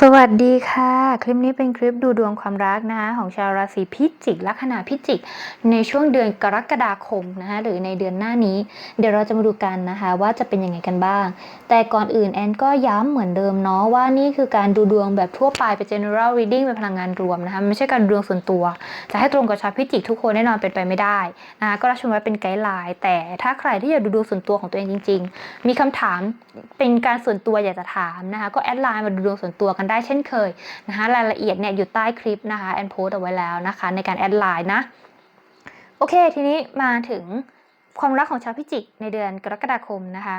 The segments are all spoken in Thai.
สวัสดีค่ะ คลิปนี้เป็นคลิปดูดวงความรักนะคะของชาวราศีพิจิกลัคนาพิจิก ในช่วงเดือนกรกฎาคมนะคะหรือในเดือนหน้านี้ เดี๋ยวเราจะมาดูกันนะคะว่าจะเป็นยังไงกันบ้าง แต่ก่อนอื่นแอนก็ย้ำเหมือนเดิมเนาะว่านี่คือการดูดวงแบบทั่วไปเป็น general reading เป็นพลังงานรวมนะคะไม่ใช่การดูดวงส่วนตัว จะให้ตรงกับชาวพิจิกทุกคนแน่นอนเป็นไปไม่ได้นะคะก็รับชมไว้เป็นไกด์ไลน์แต่ถ้าใครที่อยากดูดวงส่วนตัวของตัวเองจริง ๆ มีคำถามเป็นการส่วนตัวอยากจะถามนะคะก็แอดไลน์มาดูดวงส่วนตัวกันได้เช่นเคยนะคะรายละเอียดเนี่ยอยู่ใต้คลิปนะคะแอนโพสเอาไว้แล้วนะคะ ในการแอดไลน์นะ โอเค ทีนี้มาถึงความรักของชาวพิจิกในเดือนกรกฎาคมนะคะ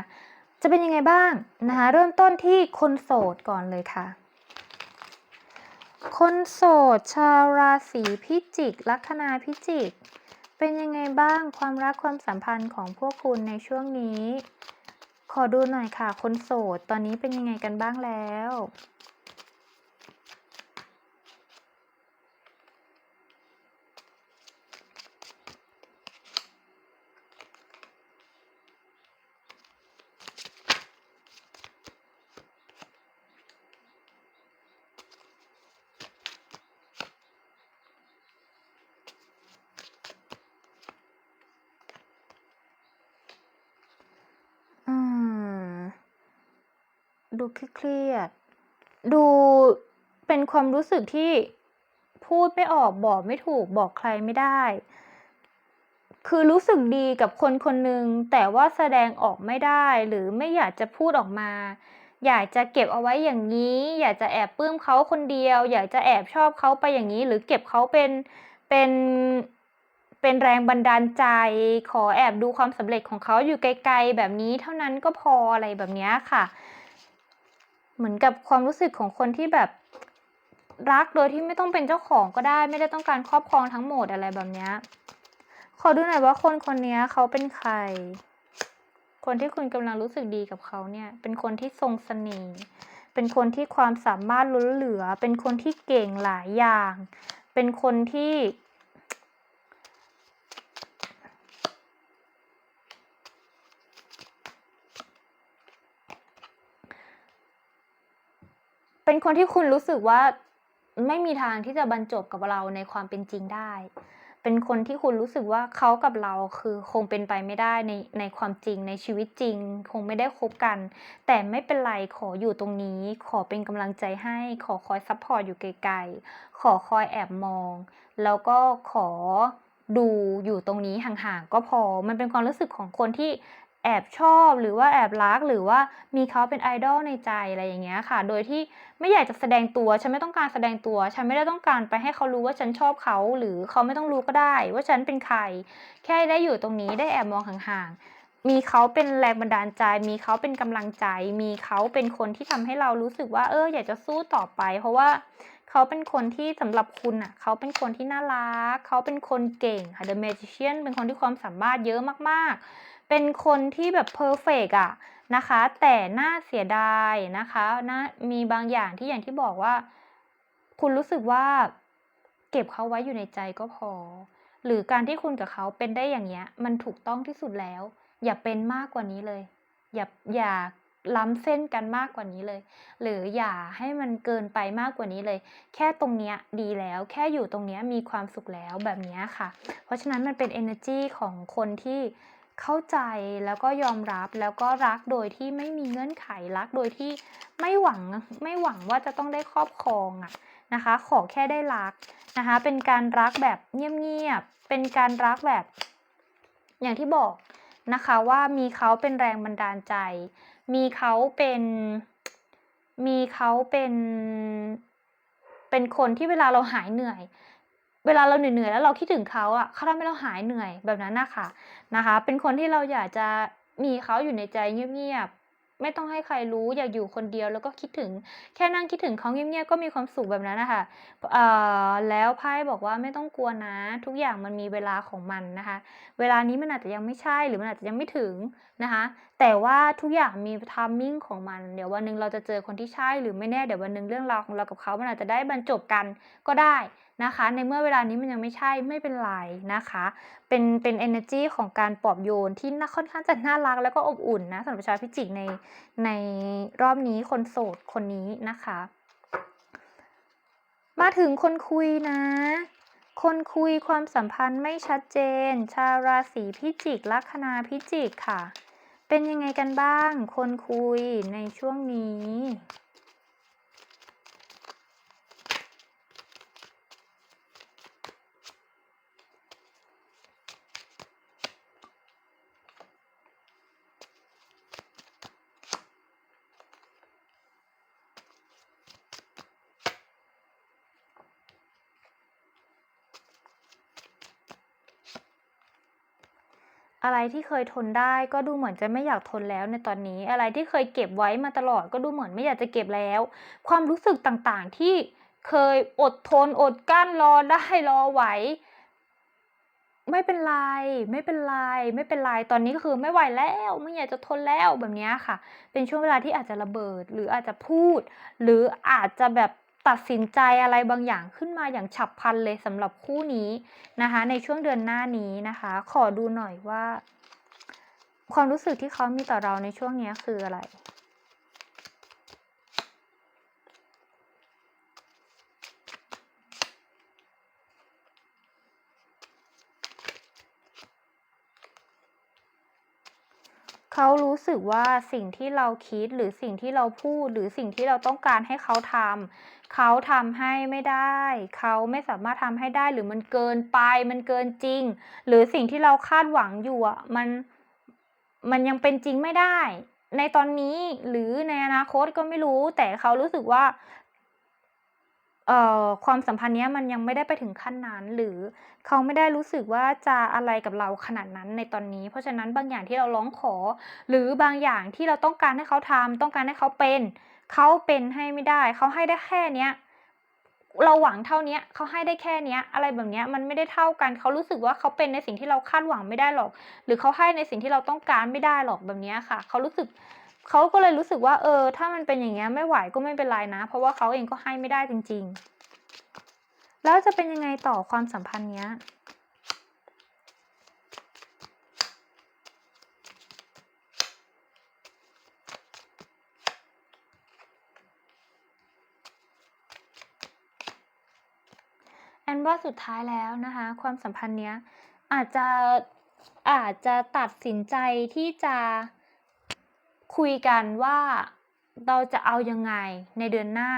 จะเป็นยังไงบ้างนะคะ เริ่มต้นที่คนโสดก่อนเลยค่ะ คนโสด ชาวราศีพิจิก ลัคนาพิจิก เป็นยังไงบ้างความรักความสัมพันธ์ของพวกคุณในช่วงนี้ ขอดูหน่อยค่ะ คนโสดตอนนี้เป็นยังไงกันบ้างแล้ว ดูเครียด ดูเป็นความรู้สึกที่พูดไม่ออกบอกไม่ถูกบอกใครไม่ได้ คือรู้สึกดีกับคนคนหนึ่งแต่ว่าแสดงออกไม่ได้ หรือไม่อยากจะพูดออกมา อยากจะเก็บเอาไว้อย่างนี้ อยากจะแอบปลื้มเขาคนเดียว อยากจะแอบชอบเขาไปอย่างนี้ หรือเก็บเขาเป็นเป็นเป็นแรงบันดาลใจ ขอแอบดูความสำเร็จของเขาอยู่ไกล ๆ แบบนี้เท่านั้นก็พออะไรแบบนี้ค่ะ เหมือนกับความรู้สึกของคนที่แบบรักโดยที่ไม่ต้องเป็นเจ้าของก็ได้ ไม่ได้ต้องการครอบครองทั้งหมดอะไรแบบเนี้ยขอดูหน่อยว่าคนคนนี้เขาเป็นใคร คนที่คุณกำลังรู้สึกดีกับเขาเนี่ย เป็นคนที่ทรงเสน่ห์เป็นคนที่ความสามารถล้นเหลือ เป็นคนที่เก่งหลายอย่าง เป็นคนที่ เป็นคนที่คุณรู้สึกว่าไม่มีทางที่จะบรรจบกับเราในความเป็นจริงได้ เป็นคนที่คุณรู้สึกว่าเขากับเราคือคงเป็นไปไม่ได้ในในความจริงในชีวิตจริง คงไม่ได้คบกัน แต่ไม่เป็นไรขออยู่ตรงนี้ ขอเป็นกำลังใจให้ ขอคอยซัพพอร์ตอยู่ไกลๆ ขอคอยแอบมอง แล้วก็ขอดูอยู่ตรงนี้ห่างๆก็พอ มันเป็นความรู้สึกของคนที่ แอบชอบหรือว่าแอบรัก หรือว่ามีเขาเป็นไอดอลในใจอะไรอย่างเงี้ยค่ะ โดยที่ไม่อยากจะแสดงตัว ฉันไม่ต้องการแสดงตัว ฉันไม่ได้ต้องการไปให้เขารู้ว่าฉันชอบเขา หรือเขาไม่ต้องรู้ก็ได้ ว่าฉันเป็นใคร แค่ได้อยู่ตรงนี้ได้แอบมองห่างๆ มีเขาเป็นแรงบันดาลใจ มีเขาเป็นกำลังใจ มีเขาเป็นคนที่ทำให้เรารู้สึกว่า เออ อยากจะสู้ต่อไป เพราะว่าเขาเป็นคนที่สำหรับคุณน่ะ เขาเป็นคนที่น่ารัก เขาเป็นคนเก่งค่ะ The Magician เป็นคนที่ความสามารถเยอะมากๆ เป็นคนที่แบบเพอร์เฟกอะนะคะ แต่น่าเสียดายนะคะนะมีบางอย่างที่อย่างที่บอกว่า คุณรู้สึกว่า เก็บเขาไว้อยู่ในใจก็พอ หรือการที่คุณกับเขาเป็นได้อย่างเงี้ย มันถูกต้องที่สุดแล้ว อย่าเป็นมากกว่านี้เลย อย่าอย่าล้ำเส้นกันมากกว่านี้เลย หรืออย่าให้มันเกินไปมากกว่านี้เลย แค่ตรงเนี้ยดีแล้ว แค่อยู่ตรงเนี้ยมีความสุขแล้วแบบเนี้ยค่ะ เพราะฉะนั้นมันเป็น energy ของคนที่ เข้าใจแล้วก็ยอมรับแล้วก็รักโดยที่ไม่มีเงื่อนไขรักโดยที่ไม่หวังไม่หวังว่าจะต้องได้ครอบครองอะนะคะ ขอแค่ได้รักนะคะ เป็นการรักแบบเงียบๆเป็นการรักแบบ อย่างที่บอกนะคะว่ามีเขาเป็นแรงบันดาลใจ มีเขาเป็น มีเขาเป็น เป็นคนที่เวลาเราหายเหนื่อย เวลาเราเหนื่อยๆแล้วเราคิดถึงเขาอะเขาทำให้เราหายเหนื่อยแบบนั้นน่ะค่ะนะคะ เป็นคนที่เราอยากจะมีเขาอยู่ในใจเงียบๆไม่ต้องให้ใครรู้อยากอยู่คนเดียวแล้วก็คิดถึงแค่นั่งคิดถึงเขาเงียบๆก็มีความสุขแบบนั้นน่ะค่ะเอ่อแล้วไพ่บอกว่าไม่ต้องกลัวนะ ทุกอย่างมันมีเวลาของมันนะคะ เวลานี้มันอาจจะยังไม่ใช่หรือมันอาจจะยังไม่ถึงนะคะแต่ว่าทุกอย่างมี timing ของมัน เดี๋ยววันหนึ่งเราจะเจอคนที่ใช่หรือไม่แน่เดี๋ยววันหนึ่งเรื่องราวของเรากับเขามันอาจจะได้บรรจบกันก็ได้นะคะ ในเมื่อเวลานี้มันยังไม่ใช่ไม่เป็นไรนะคะ เป็นเป็น energy ของการปลอบโยนที่น่าค่อนข้างจะน่ารักแล้วก็อบอุ่นนะสำหรับชาวพิจิกในในรอบนี้คนโสดคนนี้นะคะ มาถึงคนคุยนะคนคุยความสัมพันธ์ไม่ชัดเจน ชาวราศีพิจิกลัคนาพิจิกค่ะ เป็นยังไงกันบ้าง คนคุยในช่วงนี้ อะไรที่เคยทนได้ก็ดูเหมือนจะไม่อยากทนแล้วในตอนนี้ อะไรที่เคยเก็บไว้มาตลอดก็ดูเหมือนไม่อยากจะเก็บแล้ว ความรู้สึกต่างๆที่เคยอดทนอดกั้นรอได้รอไหวไม่เป็นไร ไม่เป็นไร ไม่เป็นไร ตอนนี้ก็คือไม่ไหวแล้ว ไม่อยากจะทนแล้วแบบนี้ค่ะ เป็นช่วงเวลาที่อาจจะระเบิด หรืออาจจะพูด หรืออาจจะแบบ ตัดสินใจอะไรบางอย่างขึ้นมาอย่างฉับพลันเลยสำหรับคู่นี้นะคะ ในช่วงเดือนหน้านี้นะคะ ขอดูหน่อยว่า ความรู้สึกที่เขามีต่อเราในช่วงนี้คืออะไร เขารู้สึกว่าสิ่งที่เราคิดหรือสิ่งที่เราพูด หรือสิ่งที่เราต้องการให้เขาทำเขาทำให้ไม่ได้ เขาไม่สามารถทำให้ได้หรือมันเกินไป มันเกินจริง หรือสิ่งที่เราคาดหวังอยู่อะมันมันยังเป็นจริงไม่ได้ ในตอนนี้หรือในอนาคตก็ไม่รู้ แต่เขารู้สึกว่า เอ่อความสัมพันธ์เนี้ยมันยังไม่ได้ไปถึงขั้นนั้น หรือเขาไม่ได้รู้สึกว่าจะอะไรกับเราขนาดนั้นในตอนนี้ เพราะฉะนั้นบางอย่างที่เราร้องขอ หรือบางอย่างที่เราต้องการให้เขาทำต้องการให้เขาเป็น เขาเป็นให้ไม่ได้ เขาให้ได้แค่เนี้ยเราหวังเท่าเนี้ยเขาให้ได้แค่เนี้ยอะไรแบบเนี้ยมันไม่ได้เท่ากันเขารู้สึกว่าเขาเป็นในสิ่งที่เราคาดหวังไม่ได้หรอก หรือเขาให้ในสิ่งที่เราต้องการไม่ได้หรอกแบบเนี้ยค่ะ เขารู้สึก เขาก็เลยรู้สึกว่า เออ ถ้ามันเป็นอย่างเงี้ยไม่ไหวก็ไม่เป็นไรนะ เพราะว่าเขาเองก็ให้ไม่ได้จริง ๆ แล้วจะเป็นยังไงต่อความสัมพันธ์เนี้ย?แอนว่าสุดท้ายแล้วนะคะ ความสัมพันธ์เนี้ยอาจจะอาจจะตัดสินใจที่จะ คุยกันว่าเราจะเอายังไงในเดือนหน้า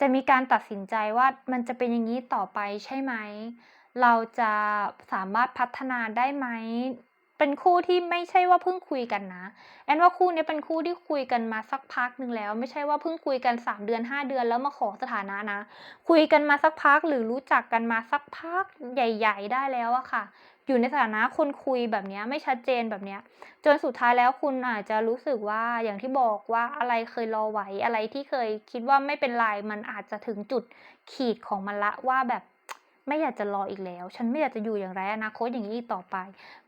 จะมีการตัดสินใจว่ามันจะเป็นอย่างงี้ต่อไปใช่ไหม เราจะสามารถพัฒนาได้ไหม เป็นคู่ที่ไม่ใช่ว่าเพิ่งคุยกันนะ แอนว่าคู่นี้เป็นคู่ที่คุยกันมาสักพักหนึ่งแล้ว ไม่ใช่ว่าเพิ่งคุยกัน 3 เดือน 5 เดือนแล้วมาขอสถานะนะ คุยกันมาสักพักหรือรู้จักกันมาสักพักใหญ่ ๆ ได้แล้วอะค่ะอยู่ในสถานะคนคุยแบบนี้ไม่ชัดเจนแบบนี้จนสุดท้ายแล้วคุณอาจจะรู้สึกว่าอย่างที่บอกว่าอะไรเคยรอไหวอะไรที่เคยคิดว่าไม่เป็นไรมันอาจจะถึงจุดขีดของมันล้วว่าแบบไม่อยากจะรออีกแล้ว ฉันไม่อยากจะอยู่อย่างไร้อนาคตอย่างงี้อีกต่อไป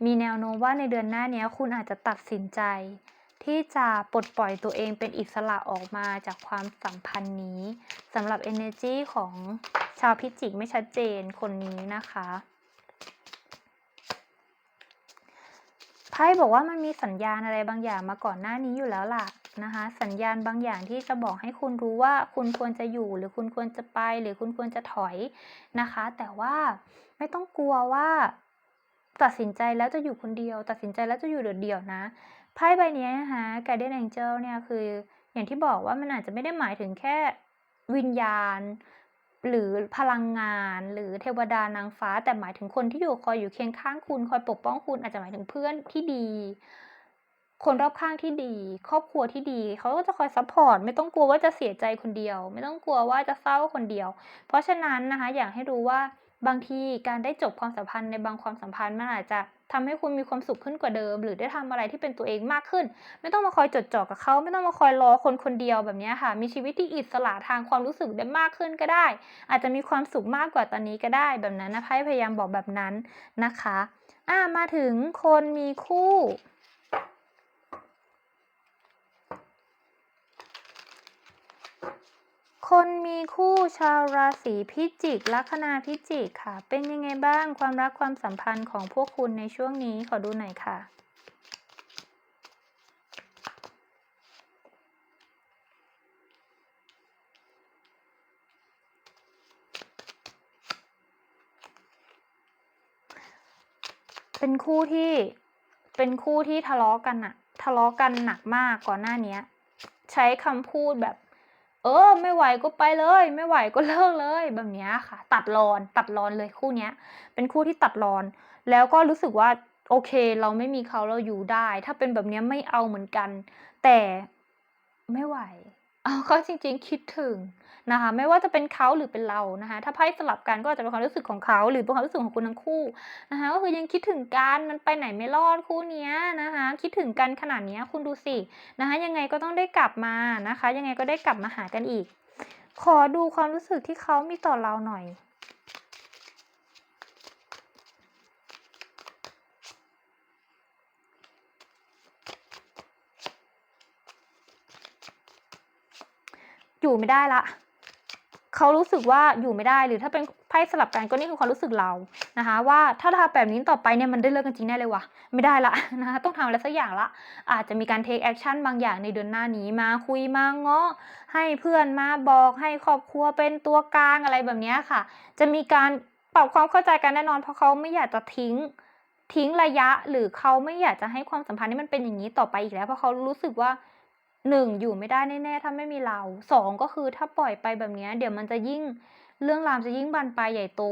มีแนวโน้มว่าในเดือนหน้าเนี้ยคุณอาจจะตัดสินใจ ที่จะปลดปล่อยตัวเองเป็นอิสระออกมาจากความสัมพันธ์นี้สำหรับเอเนอร์จีของชาวพิจิกไม่ชัดเจนคนนี้นะคะ ไพ่บอกว่ามันมีสัญญาณอะไรบางอย่างมาก่อนหน้านี้อยู่แล้วล่ะนะคะ สัญญาณบางอย่างที่จะบอกให้คุณรู้ว่าคุณควรจะอยู่หรือคุณควรจะไป หรือคุณควรจะถอยนะคะ แต่ว่าไม่ต้องกลัวว่า ตัดสินใจแล้วจะอยู่คนเดียว ตัดสินใจแล้วจะอยู่เดี่ยวนะไพ่ใบนี้นะคะ Guardian Angel เนี่ยคือ อย่างที่บอกว่ามันอาจจะไม่ได้หมายถึงแค่วิญญาณ หรือพลังงานหรือเทวดานางฟ้า แต่หมายถึงคนที่อยู่คอยอยู่เคียงข้างคุณคอยปกป้องคุณอาจจะหมายถึงเพื่อนที่ดี คนรอบข้างที่ดี ครอบครัวที่ดีเขาก็จะคอยซัปพอร์ตไม่ต้องกลัวว่าจะเสียใจคนเดียว ไม่ต้องกลัวว่าจะเศร้าคนเดียว เพราะฉะนั้นนะคะอยากให้รู้ว่าบางทีการได้จบความสัมพันธ์ในบางความสัมพันธ์มันอาจจะ ทำให้คุณมีความสุขขึ้นกว่าเดิม หรือได้ทำอะไรที่เป็นตัวเองมากขึ้น ไม่ต้องมาคอยจดจ่อกับเขาไม่ต้องมาคอยรอคนคนเดียวแบบนี้ค่ะ มีชีวิตที่อิสระทางความรู้สึกได้มากขึ้นก็ได้ อาจจะมีความสุขมากกว่าตอนนี้ก็ได้แบบนั้นนะไพ่พยายามบอกแบบนั้นนะคะ อ่ามาถึงคนมีคู่ คนมีคู่ชาวราศีพิจิกลัคนาพิจิกค่ะ เป็นยังไงบ้างความรักความสัมพันธ์ของพวกคุณในช่วงนี้ขอดูหน่อยค่ะ เป็นคู่ที่เป็นคู่ที่ทะเลาะกันอะทะเลาะกันหนักมากก่อนหน้านี้ใช้คำพูดแบบ เออ ไม่ไหวก็ไปเลย ไม่ไหวก็เลิกเลย"แบบนี้ค่ะ ตัดรอนตัดรอนเลยคู่เนี้ย เป็นคู่ที่ตัดรอน แล้วก็รู้สึกว่าโอเค เราไม่มีเขาเราอยู่ได้ ถ้าเป็นแบบนี้ไม่เอาเหมือนกัน แต่ไม่ไหว อ้าก็จริง ๆ คิดถึงนะคะ ไม่ว่าจะเป็นเขาหรือเป็นเรานะคะ ถ้าไพ่สลับกันก็อาจจะเป็นความรู้สึกของเขา หรือเป็นความรู้สึกของคุณทั้งคู่นะคะ ก็คือยังคิดถึงกันมันไปไหนไม่รอดคู่เนี้ยนะคะ คิดถึงกันขนาดเนี้ยคุณดูสินะคะ ยังไงก็ต้องได้กลับมานะคะ ยังไงก็ได้กลับมาหากันอีก ขอดูความรู้สึกที่เขามีต่อเราหน่อย อยู่ไม่ได้ล้วเขารู้สึกว่าอยู่ไม่ได้หรือถ้าเป็นไพ่สลับกันก็นี่คือความรู้สึกเรานะคะ ว่าถ้าทำแบบนี้ต่อไปเนี่ยมันได้เลิกกันจริงแน่เลยว่ะไม่ได้ล้วนะคะต้องทำอะไรสักอย่างล้วอาจจะมีการ take action บางอย่างในเดือนหน้านี้มาคุยมาง้อให้เพื่อนมาบอกให้ครอบครัวเป็นตัวกลางอะไรแบบนี้ค่ะ จะมีการปรับความเข้าใจกันแน่นอนเพราะเขาไม่อยากจะทิ้งทิ้งระยะหรือเขาไม่อยากจะให้ความสัมพันธ์นี้มันเป็นอย่างงี้ต่อไปอีกแล้วเพราะเขารู้สึกว่า หนึ่งอยู่ไม่ได้แน่ๆถ้าไม่มีเราสองก็คือถ้าปล่อยไปแบบนี้เดี๋ยวมันจะยิ่งเรื่องราวจะยิ่งบานปลายใหญ่โต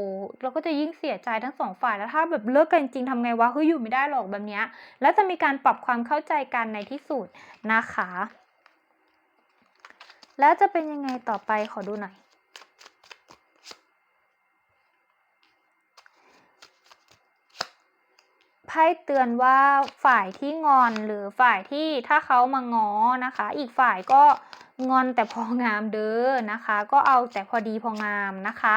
เราก็จะยิ่งเสียใจทั้งสองฝ่ายแล้วถ้าแบบเลิกกันจริงๆทำไงวะเฮ้ยอยู่ไม่ได้หรอกแบบนี้แล้วจะมีการปรับความเข้าใจกันในที่สุดนะคะ แล้วจะเป็นยังไงต่อไปขอดูหน่อย ไพ่เตือนว่าฝ่ายที่งอนหรือฝ่ายที่ถ้าเขามาง้อนะคะ อีกฝ่ายก็งอนแต่พองามเด้อนะคะ ก็เอาแต่พอดีพองามนะคะ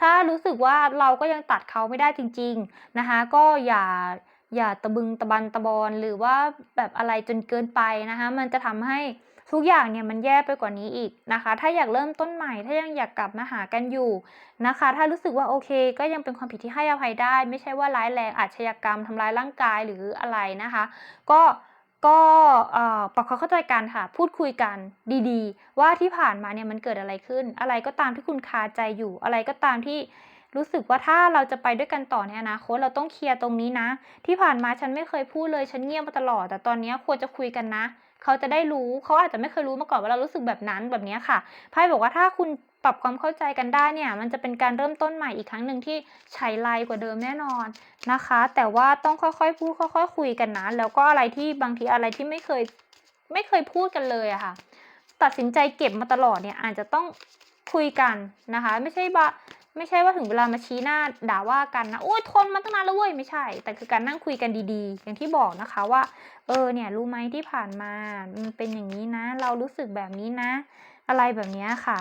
ถ้ารู้สึกว่าเราก็ยังตัดเขาไม่ได้จริง ๆนะคะ ก็อย่าอย่าตะบึงตะบันตะบอนหรือว่าแบบอะไรจนเกินไปนะคะ มันจะทำให้ ทุกอย่างเนี่ยมันแย่ไปกว่านี้อีกนะคะ ถ้าอยากเริ่มต้นใหม่ ถ้ายังอยากกลับมาหากันอยู่นะคะ ถ้ารู้สึกว่าโอเค ก็ยังเป็นความผิดที่ให้อภัยได้ ไม่ใช่ว่าร้ายแรงอาชญากรรมทำร้ายร่างกายหรืออะไรนะคะ ก็ก็ปรับความเข้าใจกันค่ะ พูดคุยกันดีๆ ว่าที่ผ่านมาเนี่ยมันเกิดอะไรขึ้น อะไรก็ตามที่คุณคาใจอยู่ อะไรก็ตามที่ รู้สึกว่าถ้าเราจะไปด้วยกันต่อในอนาคตเราต้องเคลียร์ตรงนี้นะ ที่ผ่านมาฉันไม่เคยพูดเลยฉันเงียบมาตลอด แต่ตอนนี้ควรจะคุยกันนะ เขาจะได้รู้เขาอาจจะไม่เคยรู้มาก่อนว่าเรารู้สึกแบบนั้นแบบนี้ค่ะไพ่บอกว่าถ้าคุณปรับความเข้าใจกันได้เนี่ย มันจะเป็นการเริ่มต้นใหม่อีกครั้งหนึ่งที่ไฉไลกว่าเดิมแน่นอนนะคะ แต่ว่าต้องค่อยๆพูดค่อยๆคุยกันนะแล้วก็อะไรที่บางทีอะไรที่ไม่เคยไม่เคยพูดกันเลยอะค่ะ ตัดสินใจเก็บมาตลอดเนี่ยอาจจะต้องคุยกันนะคะ ไม่ใช่ว่า ไม่ใช่ว่าถึงเวลามาชี้หน้าด่าว่ากันนะ"โอ๊ยทนมาตั้งนานแล้วเว้ย"ไม่ใช่ แต่คือการนั่งคุยกันดีๆ อย่างที่บอกนะคะว่า"เออเนี่ยรู้ไหมที่ผ่านมามันเป็นอย่างงี้นะ เรารู้สึกแบบนี้นะ"อะไรแบบนี้ค่ะ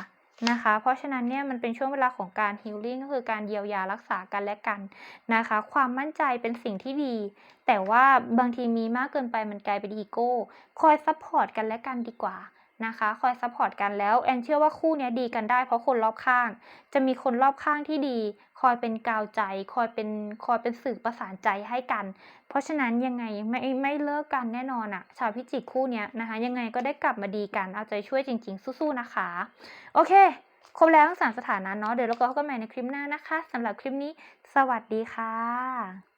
นะคะ เพราะฉะนั้นเนี่ยมันเป็นช่วงเวลาของการ healing ก็คือการเยียวยารักษากันและกันนะคะ ความมั่นใจเป็นสิ่งที่ดี แต่ว่าบางทีมีมากเกินไปมันกลายเป็นอีโก้ คอยซัปพอร์ตกันและกันดีกว่า นะคะ คอยซัปพอร์ตกันแล้วแอนเชื่อว่าคู่เนี้ยดีกันได้ เพราะคนรอบข้าง จะมีคนรอบข้างที่ดี คอยเป็นกาวใจ คอยเป็นคอยเป็นสื่อประสานใจให้กัน เพราะฉะนั้นยังไงไม่ไม่เลิกกันแน่นอนอะชาวพิจิกคู่เนี้ยนะคะ ยังไงก็ได้กลับมาดีกันเอาใจช่วยจริง ๆ สู้ๆนะคะ โอเคครบแล้วทั้ง3สถานะเนาะเดี๋ยวเราพบกันใหม่ในคลิปหน้านะคะสำหรับคลิปนี้ สวัสดีค่ะ